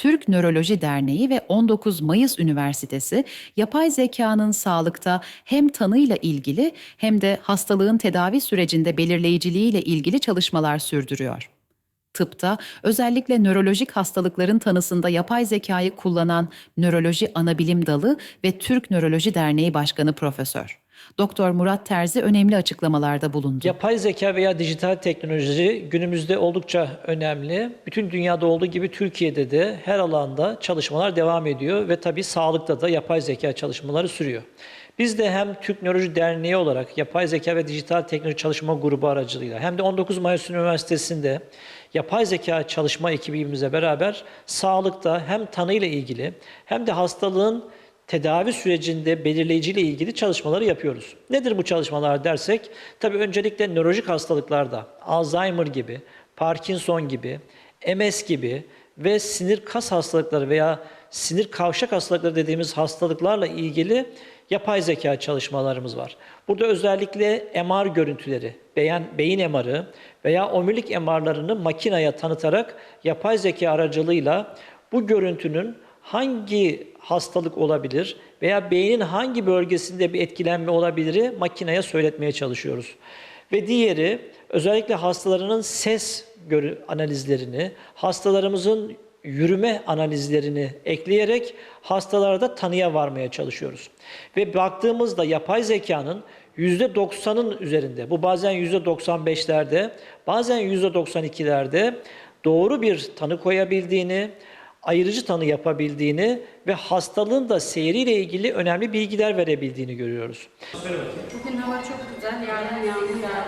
Türk Nöroloji Derneği ve 19 Mayıs Üniversitesi yapay zekanın sağlıkta hem tanıyla ilgili hem de hastalığın tedavi sürecinde belirleyiciliğiyle ilgili çalışmalar sürdürüyor. Tıpta özellikle nörolojik hastalıkların tanısında yapay zekayı kullanan Nöroloji Anabilim Dalı ve Türk Nöroloji Derneği Başkanı Profesör. Doktor Murat Terzi önemli açıklamalarda bulundu. Yapay zeka veya dijital teknoloji günümüzde oldukça önemli. Bütün dünyada olduğu gibi Türkiye'de de her alanda çalışmalar devam ediyor ve tabii sağlıkta da yapay zeka çalışmaları sürüyor. Biz de hem Türk Nöroloji Derneği olarak yapay zeka ve dijital teknoloji çalışma grubu aracılığıyla hem de 19 Mayıs Üniversitesi'nde yapay zeka çalışma ekibimizle beraber sağlıkta hem tanıyla ilgili hem de hastalığın tedavi sürecinde belirleyiciyle ilgili çalışmaları yapıyoruz. Nedir bu çalışmalar dersek? Tabii öncelikle nörolojik hastalıklarda Alzheimer gibi, Parkinson gibi, MS gibi ve sinir kas hastalıkları veya sinir kavşak hastalıkları dediğimiz hastalıklarla ilgili yapay zeka çalışmalarımız var. Burada özellikle MR görüntüleri, beyin, beyin MR'ı veya omurilik MR'larını makineye tanıtarak yapay zeka aracılığıyla bu görüntünün hangi hastalık olabilir veya beynin hangi bölgesinde bir etkilenme olabilir makineye söyletmeye çalışıyoruz. Ve diğeri özellikle hastalarının ses analizlerini, hastalarımızın yürüme analizlerini ekleyerek hastalarda tanıya varmaya çalışıyoruz. Ve baktığımızda yapay zekanın %90'ın üzerinde, bu bazen %95'lerde, bazen %92'lerde doğru bir tanı koyabildiğini, ayırıcı tanı yapabildiğini ve hastalığın da seyriyle ilgili önemli bilgiler verebildiğini görüyoruz. Bugün hava çok güzel, yarın yağmur yağar.